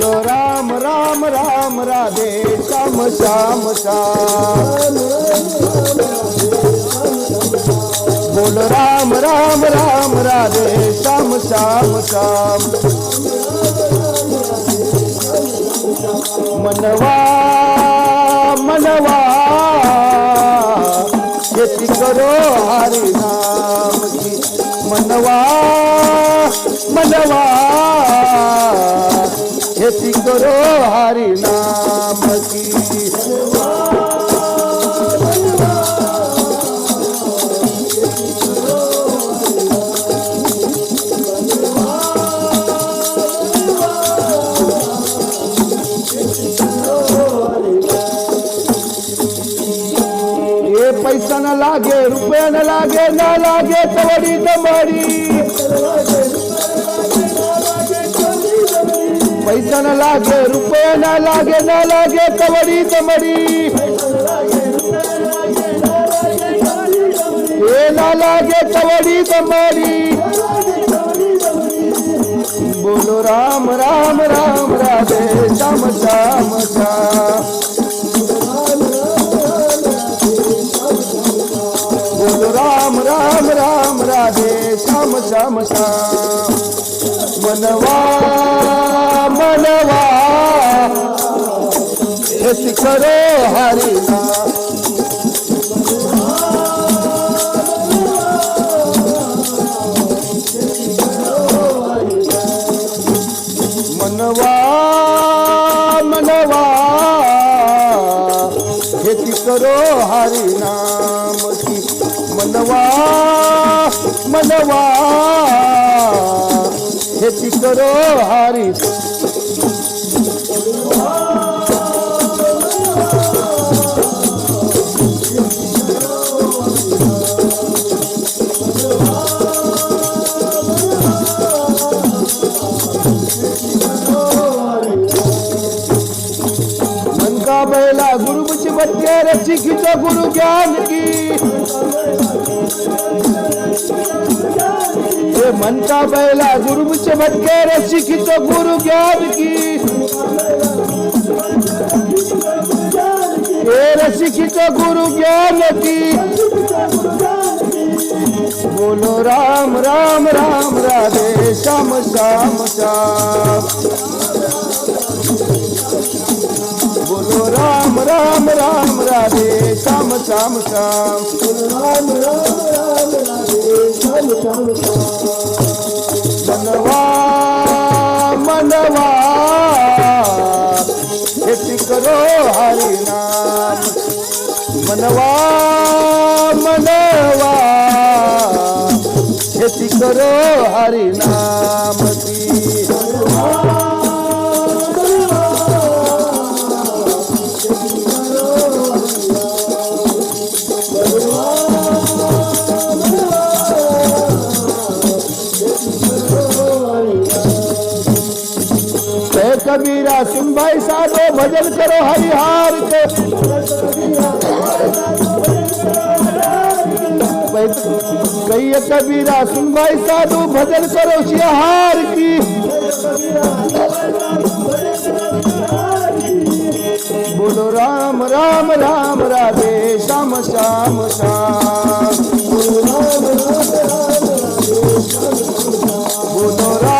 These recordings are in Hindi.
बोलो राम राम राम राधे श्याम श्याम श्याम. बोल राम राम राम राधे श्याम श्याम श्याम. मनवा मनवा खेती करो हरि नाम की. मनवा मनवा. खेती करो हरि नाम की। पैसा न लागे, रुपया न लागे न लागे, तवड़ी तमड़ी पैसा न लागे, रुपया न लागे न लागे तवड़ी तमड़ी ये न लागे तवड़ी तमड़ी बोलो राम राम राम, राधे श्याम श्याम। बोलो राम राम राम, राधे, श्याम श्याम श्याम। मनवा ऐसी करो हरि मनवा मनवा। खेती करो हरि नाम की। मनवा मनवा। खेती करो हरि। बच्चे रची खींचो गुरु ज्ञान की। ये मन का बैला गुरु मुझ बच्चे रची खींचो गुरु ज्ञान की। ये रसी गुरु ज्ञान की बोलो राम राम राम राधे श्याम श्याम श्याम बोलो राम राम राम राधे श्याम श्याम श्याम राम राम राम राधे श्याम श्याम मनवा मनवा खेती करो हरि नाम मनवा मनवा। खेती करो हरि नाम की कबीरा सुन भाई साधो भजन करो हरिहार के। कही कबीरा सुन भाई साधु भजन करो सियाहार की। बोलो राम राम राम, राधे, श्याम श्याम श्याम। बोलो राम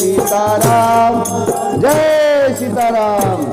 सीताराम जय सीताराम